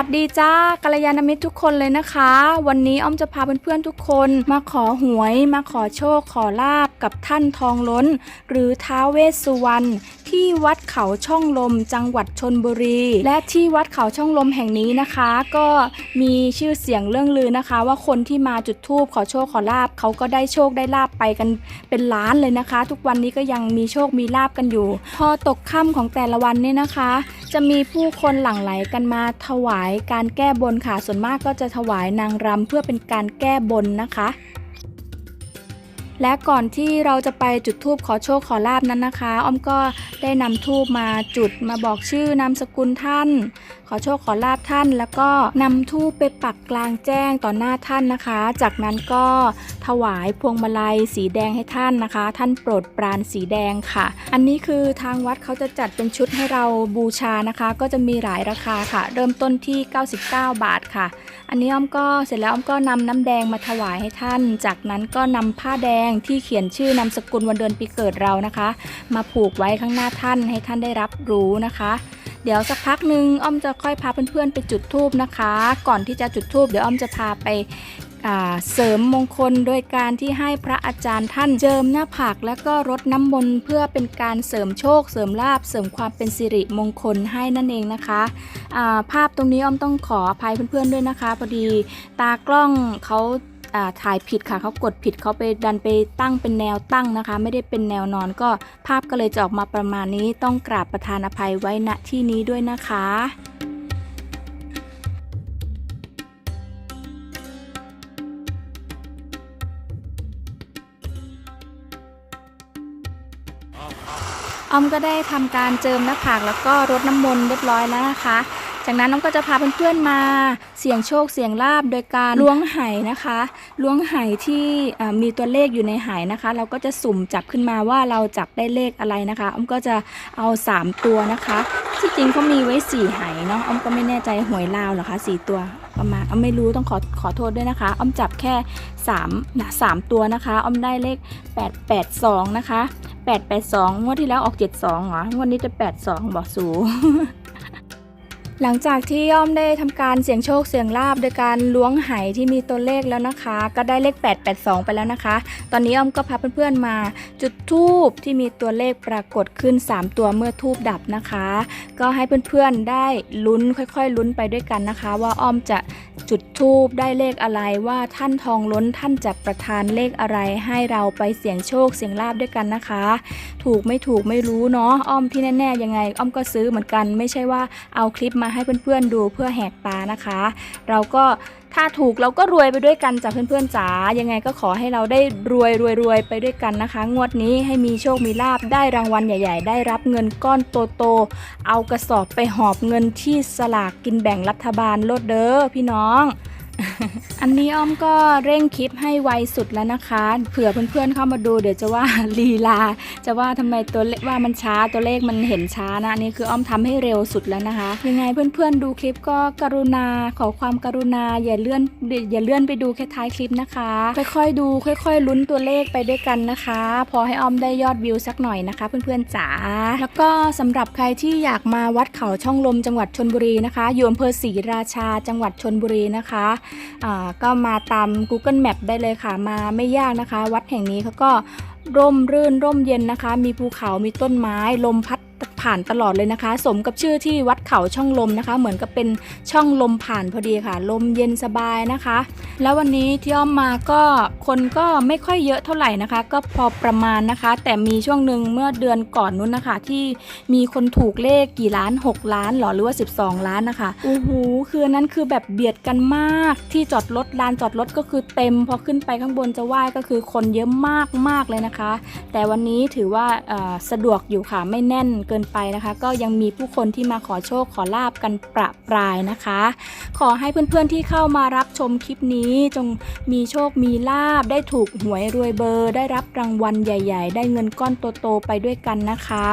วัสดีจ้ากัลยาณมิตรทุกคนเลยนะคะ วันนี้อ้อมจะพาเพื่อนๆทุกคนมาขอหวยมาขอโชคขอลาบกับท่านทองล้น หรือท้าเวสสุวรรณที่วัดเขาช่องลมจังหวัดชนบุรี และที่วัดเขาช่องลมแห่งนี้นะคะ ก็มีชื่อเสียงเรื่องลือนะคะ ว่าคนที่มาจุดธูปขอโชคขอลาบเขาก็ได้โชคได้ลาบไปกันเป็นล้านเลยนะคะ ทุกวันนี้ก็ยังมีโชคมีลาบกันอยู่ พอตกค่ำของแต่ละวันเนี่ยนะคะจะมีผู้คนหลั่งไหลกันมาถวายการแก้บนค่ะ ส่วนมากก็จะถวายนางรำเพื่อเป็นการแก้บนนะคะ และก่อนที่เราจะไปจุดธูปขอโชคขอลาบนั้นนะคะ อ้อมก็ได้นำธูปมาจุดมาบอกชื่อนามสกุลท่านขอโชคขอลาบท่าน แล้วก็นำธูปไปปักกลางแจ้งต่อหน้าท่านนะคะ จากนั้นก็ถวายพวงมาลัยสีแดงให้ท่านนะคะ ท่านโปรดปรานสีแดงค่ะ อันนี้คือทางวัดเขาจะจัดเป็นชุดให้เราบูชานะคะ ก็จะมีหลายราคาค่ะ เริ่มต้นที่ 99 บาทค่ะ อันนี้อ้อมก็เสร็จแล้วอ้อมก็นำน้ำแดงมาถวายให้ท่าน จากนั้นก็นำผ้าแดงที่เขียนชื่อนามสกุลวันเดือนปีเกิดเรานะคะ มาผูกไว้ข้างหน้าท่านให้ท่านได้รับรู้นะคะ เดี๋ยวสักพักหนึ่งอ้อมจะค่อยพาเพื่อนๆไปจุดธูปนะคะ ก่อนที่จะจุดธูปเดี๋ยวอ้อมจะพาไปเสริมมงคลโดยการที่ให้พระอาจารย์ท่านเจิมหน้าผากและก็รดน้ำมนต์เพื่อเป็นการเสริมโชค เสริมลาบเสริมความเป็นสิริมงคลให้นั่นเองนะคะภาพตรงนี้อ้อมต้องขออภัยเพื่อนๆด้วยนะคะพอดี ตากล้องเขา ถ่ายผิดค่ะเขากดผิดเขาไปดันไปตั้งเป็นแนวตั้งนะคะ ไม่ได้เป็นแนวนอนก็ภาพก็เลยจะออกมาประมาณนี้ต้องกราบประธานอภัยไว้ณที่นี้ด้วยนะคะออมก็ได้ทำการเจิมหน้าผากแล้วก็รดน้ำมนต์เรียบร้อยแล้วนะคะ จากนั้นน้องก็จะพาเพื่อนๆมาเสี่ยงโชคเสี่ยงลาบโดยการล้วงไหนะคะล้วงไหที่มีตัวเลขอยู่ในไหนะคะ เราก็จะสุ่มจับขึ้นมาว่าเราจับได้เลขอะไรนะคะออมก็จะเอา 3 ตัวนะคะ ที่จริงเขามีไว้4ไหเนาะออมก็ไม่แน่ใจหวยลาวเหรอคะ4ตัวประมาณออมไม่รู้ต้องขอขอโทษด้วยนะคะออมจับแค่3นะ3ตัวนะคะออมได้เลข 882 นะคะ 882งวดที่แล้วออก 72เหรองวดนี้จะ 82บอกสู หลังจากที่ย่อมได้ทำการเสี่ยงโชคเสี่ยงลาบโดยการล้วงไหที่มีตัวเลขแล้วนะคะ ก็ได้เลข 882 ไปแล้วนะคะ ตอนนี้อ้อมก็พาเพื่อนๆมา จุดทูบที่มีตัวเลขปรากฏขึ้น 3 ตัวเมื่อทูบดับนะคะ ก็ให้เพื่อนๆได้ลุ้นค่อยๆลุ้นไปด้วยกันนะคะ ว่าอ้อมจะจุดทูบได้เลขอะไรว่าท่านทองล้นท่านจะประทานเลขอะไรให้เราไปเสี่ยงโชคเสี่ยงลาบด้วยกันนะคะ ถูกไม่ถูกไม่รู้เนาะอ้อมที่แน่ๆยังไง อ้อมก็ซื้อเหมือนกันไม่ใช่ว่าเอาคลิปมาให้เพื่อนๆดูเพื่อแหกตานะคะ เราก็ถ้าถูกเราก็รวยไปด้วยกันจ้ะเพื่อนๆจ๋ายังไงก็ขอให้เราได้รวยรวยรวยไปด้วยกันนะคะ งวดนี้ให้มีโชคมีลาบได้รางวัลใหญ่ ๆ ได้รับเงินก้อนโตๆเอากระสอบไปหอบเงินที่สลากกินแบ่งรัฐบาลโลดเด้อพี่น้อง อันนี้อ้อมก็เร่งคลิปให้ไวสุดแล้วนะคะ เผื่อเพื่อนๆเข้ามาดูเดี๋ยวจะว่าลีลา จะว่าทำไมตัวเลขว่ามันช้าตัวเลขมันเห็นช้านะอันนี่คืออ้อมทำให้เร็วสุดแล้วนะคะ ยังไงเพื่อนๆดูคลิปก็กรุณาขอความกรุณาอย่าเลื่อนอย่าเลื่อนไปดูแค่ท้ายคลิปนะคะ ค่อยๆดู ค่อยๆลุ้นตัวเลขไปด้วยกันนะคะ พอให้อ้อมได้ยอดวิวสักหน่อยนะคะ เพื่อนๆจ๋าแล้วก็สำหรับใครที่อยากมาวัดเขาช่องลมจังหวัดชนบุรีนะคะอยู่อำเภอศรีราชาจังหวัดชนบุรีนะคะก็มาตาม Google Map ได้เลยค่ะ มาไม่ยากนะคะ วัดแห่งนี้เขาก็ร่มรื่นร่มเย็นนะคะ มีภูเขา มีต้นไม้ ลมพัด ผ่านตลอดเลยนะคะ สมกับชื่อที่วัดเขาช่องลมนะคะ เหมือนกับเป็นช่องลมผ่านพอดีค่ะ ลมเย็นสบายนะคะ แล้ววันนี้ที่อ้อมมาก็คนก็ไม่ค่อยเยอะเท่าไหร่นะคะ ก็พอประมาณนะคะ แต่มีช่วงหนึ่งเมื่อเดือนก่อนนู้นนะคะ ที่มีคนถูกเลขกี่ล้าน 6 ล้านหรอหรือว่า 12 ล้านนะคะโอ้โหคือนั้นคือแบบเบียดกันมากที่จอดรถลานจอดรถก็คือเต็ม พอขึ้นไปข้างบนจะไหว้ก็คือคนเยอะมากมากเลยนะคะ แต่วันนี้ถือว่าสะดวกอยู่ค่ะไม่แน่นเกินไปนะคะ ก็ยังมีผู้คนที่มาขอโชคขอลาบกันประปรายนะคะ ขอให้เพื่อนๆที่เข้ามารับชมคลิปนี้ จงมีโชคมีลาบได้ถูกหวยรวยเบอร์ ได้รับรางวัลใหญ่ ๆ ได้เงินก้อนโตๆไปด้วยกันนะคะ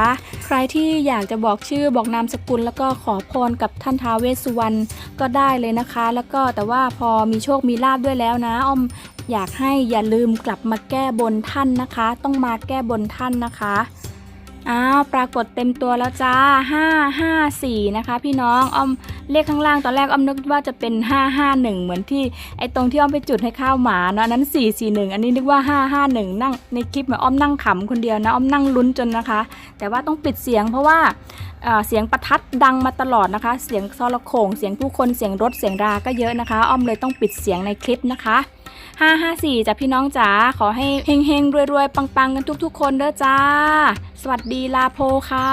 ใครที่อยากจะบอกชื่อบอกนามสกุล แล้วก็ขอพรกับท่านท้าวเวสสุวรรณก็ได้เลยนะคะ แล้วก็แต่ว่าพอมีโชคมีลาบด้วยแล้วนะอ้อมอยากให้อย่าลืมกลับมาแก้บนท่านนะคะ ต้องมาแก้บนท่านนะคะ อ้าวปรากฏเต็มตัวแล้วจ้า554นะคะ พี่น้องอ้อมเลขข้างล่างตอนแรกอ้อมนึกว่าจะเป็น 551 เหมือนที่ไอ้ตรงที่อ้อมไปจุดให้ข้าวหมาเนาะอันนั้น 441 อันนี้นึกว่า 551 นั่งในคลิปเหมือนอ้อมนั่งขำคนเดียวนะอ้อมนั่งลุ้นจนนะคะ แต่ว่าต้องปิดเสียงเพราะว่าเสียงประทัดดังมาตลอดนะคะ เสียงซอลโขงเสียงผู้คนเสียงรถเสียงราก็เยอะนะคะ อ้อมเลยต้องปิดเสียงในคลิปนะคะ554จ้ะพี่น้องจ๋าขอให้เฮงๆรวยๆ ปังๆ กันทุกๆ คนเด้อจ้า สวัสดีลาโพค่ะ